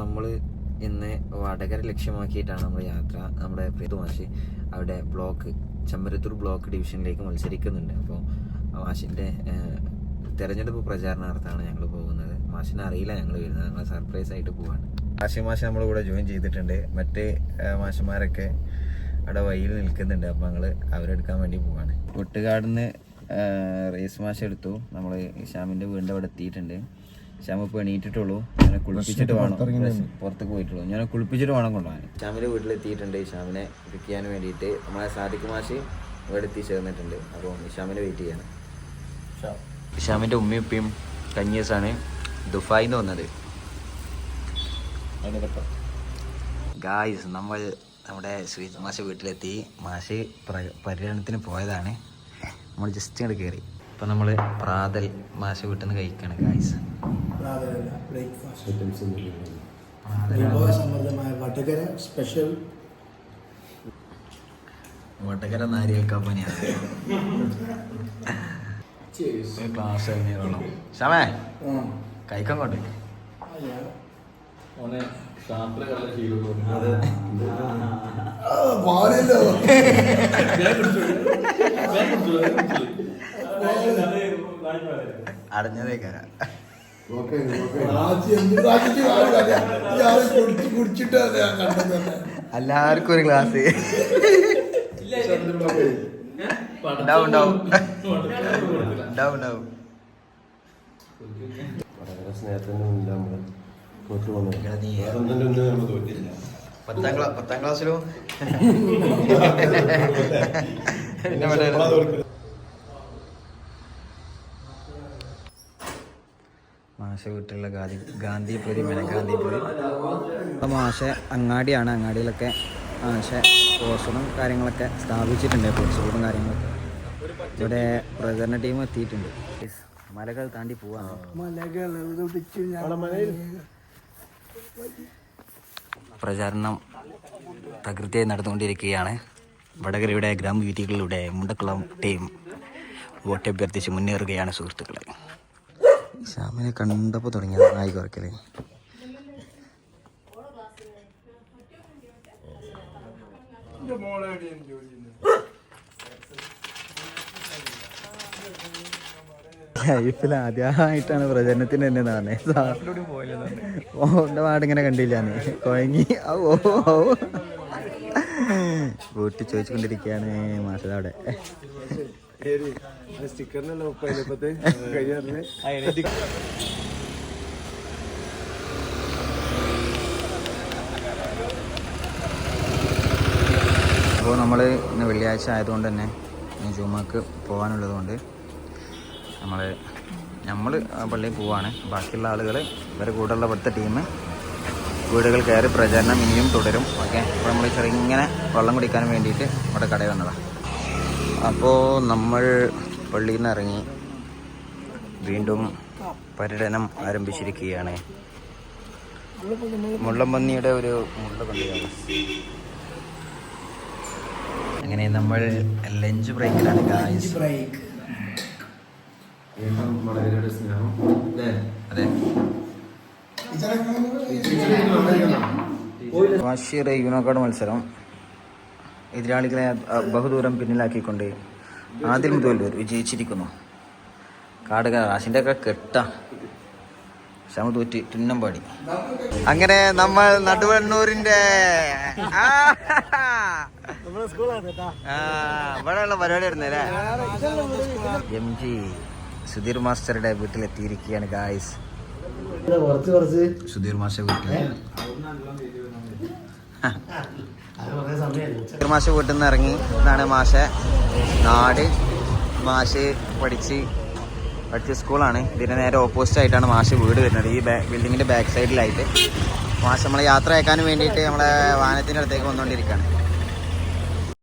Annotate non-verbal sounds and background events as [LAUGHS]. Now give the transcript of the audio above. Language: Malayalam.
നമ്മൾ ഇന്ന് വടകര ലക്ഷ്യമാക്കിയിട്ടാണ് നമ്മുടെ യാത്ര. നമ്മുടെ പ്രീതു മാഷി അവിടെ ബ്ലോക്ക് ചമ്പരത്തൂർ ബ്ലോക്ക് ഡിവിഷനിലേക്ക് മത്സരിക്കുന്നുണ്ട്. അപ്പോൾ മാഷിന്റെ തെരഞ്ഞെടുപ്പ് പ്രചാരണാർത്ഥമാണ് ഞങ്ങൾ പോകുന്നത്. മാഷിനെ അറിയില്ല ഞങ്ങൾ വരുന്നത്. ഞങ്ങൾ സർപ്രൈസ് ആയിട്ട് പോവാണ്. മാഷി മാഷി നമ്മൾ കൂടെ ജോയിൻ ചെയ്തിട്ടുണ്ട്. മറ്റ് മാഷന്മാരൊക്കെ അവിടെ വഴിയിൽ നിൽക്കുന്നുണ്ട്. അപ്പോൾ ഞങ്ങൾ അവരെടുക്കാൻ വേണ്ടി പോവാണ്. കൊട്ടുകാടിന്ന് റേസ് മാഷ് എടുത്തു. നമ്മൾ ഇഷാമിന്റെ വീടിന്റെ അവിടെ എത്തിയിട്ടുണ്ട്. ഇഷാം ഇപ്പോൾ എണീറ്റിട്ടുള്ളൂ. ഞാൻ കുളിപ്പിച്ചിട്ട് വേണം. പുറത്തേക്ക് പോയിട്ടുള്ളൂ. ഞാൻ കുളിപ്പിച്ചിട്ട് വേണം കൊണ്ടുപോകാൻ. ഇഷാമിന്റെ വീട്ടിലെത്തിയിട്ടുണ്ട്. ശ്യാമിനെ പിക്ക് ചെയ്യാൻ വേണ്ടിയിട്ട് നമ്മളെ സാദിഖ് മാഷി ഇവിടെ എത്തി ചേർന്നിട്ടുണ്ട് അപ്പോൾ ഷാമിനെ വെയിറ്റ് ചെയ്യാണ് ഇഷാമിന്റെ ഉമ്മയും ഉപ്പയും കഞ്ഞീസാണ് ദുഫായി എന്ന് വന്നത്. ഗായ്സ് നമ്മൾ നമ്മുടെ ശ്രീ മാഷ വീട്ടിലെത്തി. മാഷ് പ്ര- പര്യടനത്തിന് പോയതാണ്. നമ്മൾ ജസ്റ്റ് ഇങ്ങോട്ട് കയറി ഇപ്പം നമ്മൾ പ്രാതൽ മാഷ വീട്ടിൽ നിന്ന് കഴിക്കുകയാണ് ഗായ്സ് ബ്രേക്ക്ഫാസ്റ്റ് വിഭവസമൃദ്ധമായ വടകര സ്പെഷ്യൽ വടകര നാരിയൽ കമ്പനിയാണ് കഴിക്കാൻ കൊണ്ട് തന്നെ എല്ലാവർക്കും ഒരു ഗ്ലാസ് ഉണ്ടാവും ഉണ്ടാവും ഉണ്ടാവും ഉണ്ടാവും ഇവിടെ നീ പത്താം ക്ലാസ് പത്താം ക്ലാസ്സിലോ [LAUGHS] [LAUGHS] [LAUGHS] പിന്നെ ഇവിടെ മാഷ വീട്ടിലുള്ള ഗാന്ധി ഗാന്ധിപുരി മെനഗാന്ധിപുരി ഗാന്ധിപുരി മാഷ അങ്ങാടിയാണ്. അങ്ങാടിയിലൊക്കെ മാഷ പോസ്റ്ററും കാര്യങ്ങളൊക്കെ സ്ഥാപിച്ചിട്ടുണ്ട് പോസ്റ്ററും കാര്യങ്ങളൊക്കെ. ഇവിടെ പ്രചരണ ടീം എത്തിയിട്ടുണ്ട്. മലകൾ താണ്ടി പോവാണ് മലകൾ ഇതൊടിച്ച് ഞാൻ പ്രചാരണം പ്രകൃതിയായി നടന്നുകൊണ്ടിരിക്കുകയാണ്. വടകരയുടെ ഗ്രാമവീതികളിലൂടെ മുണ്ടക്കുളം ടീം വോട്ടഭ്യർത്ഥിച്ച് മുന്നേറുകയാണ് സുഹൃത്തുക്കളെ. ശ്യാമിനെ കണ്ടപ്പോൾ തുടങ്ങിയത്. നായി കുറക്കൽ ലൈഫിൽ ആദ്യമായിട്ടാണ് പ്രചരണത്തിന് തന്നെ പറഞ്ഞത് ഓന്റെ പാട് ഇങ്ങനെ കണ്ടില്ലാന്ന് കൊഴങ്ങി ഓ ഓ കൂട്ടി ചോദിച്ചുകൊണ്ടിരിക്കുകയാണ് മാഷത് അവിടെ സ്റ്റിക്കറിനല്ലോ കഴിഞ്ഞ അപ്പോൾ നമ്മൾ ഇന്ന് വെള്ളിയാഴ്ച ആയതുകൊണ്ട് തന്നെ ഇനി ജുമാക്ക് പോകാനുള്ളതുകൊണ്ട് നമ്മൾ നമ്മൾ പള്ളിയിൽ പോവാണ്. ബാക്കിയുള്ള ആളുകൾ ഇവരെ കൂടെയുള്ള ഇവിടുത്തെ ടീം വീടുകൾ കയറി പ്രചരണം ഇനിയും തുടരും. ഓക്കെ? അപ്പോൾ നമ്മൾ ചെറിയ ഇങ്ങനെ വെള്ളം കുടിക്കാൻ വേണ്ടിയിട്ട് ഇവിടെ കടയിൽ വന്നതാണ് അപ്പോൾ നമ്മൾ പള്ളിയിൽ നിന്ന് ഇറങ്ങി വീണ്ടും പര്യടനം ആരംഭിച്ചിരിക്കുകയാണ്. മുള്ളമ്പന്നിയുടെ ഒരു മുള്ള പള്ളിയാണ് അങ്ങനെ നമ്മൾ ലഞ്ച് ബ്രേക്കിലാണ് ഗായ്സ് ബ്രേക്ക്. അതെ. വാശിയുടെ യുനോക്കാട് മത്സരം. എതിരാളികളെ ബഹുദൂരം പിന്നിലാക്കിക്കൊണ്ട് ആദ്യം തോൽവി വിജയിച്ചിരിക്കുന്നു. കാടുക റാഷിന്റെ ഒക്കെ കെട്ട ശമതൂറ്റി തുന്നമ്പാടി അങ്ങനെ നമ്മൾ നടുവണ്ണൂരിന്റെ ഇവിടെയുള്ള പരിപാടി ആയിരുന്നല്ലേ എം ജി സുധീർ മാസ്റ്ററുടെ വീട്ടിലെത്തിയിരിക്കുകയാണ് ഗായ്സ് സുധീർ മാസ്റ്റർ വീട്ടിൽ മാഷ വീട്ടിൽ നിന്ന് ഇറങ്ങി. ഇതാണ് മാഷ. നാട്. മാഷ് പഠിച്ച് പഠിച്ച സ്കൂളാണ്. ഇതിന് നേരെ ഓപ്പോസിറ്റ് ആയിട്ടാണ് മാഷ് വീട് വരുന്നത്. ഈ ബിൽഡിങ്ങിന്റെ ബാക്ക് സൈഡിലായിട്ട് മാഷ് നമ്മളെ യാത്ര അയക്കാൻ വേണ്ടിയിട്ട് നമ്മളെ വാഹനത്തിന്റെ അടുത്തേക്ക് വന്നുകൊണ്ടിരിക്കുകയാണ്.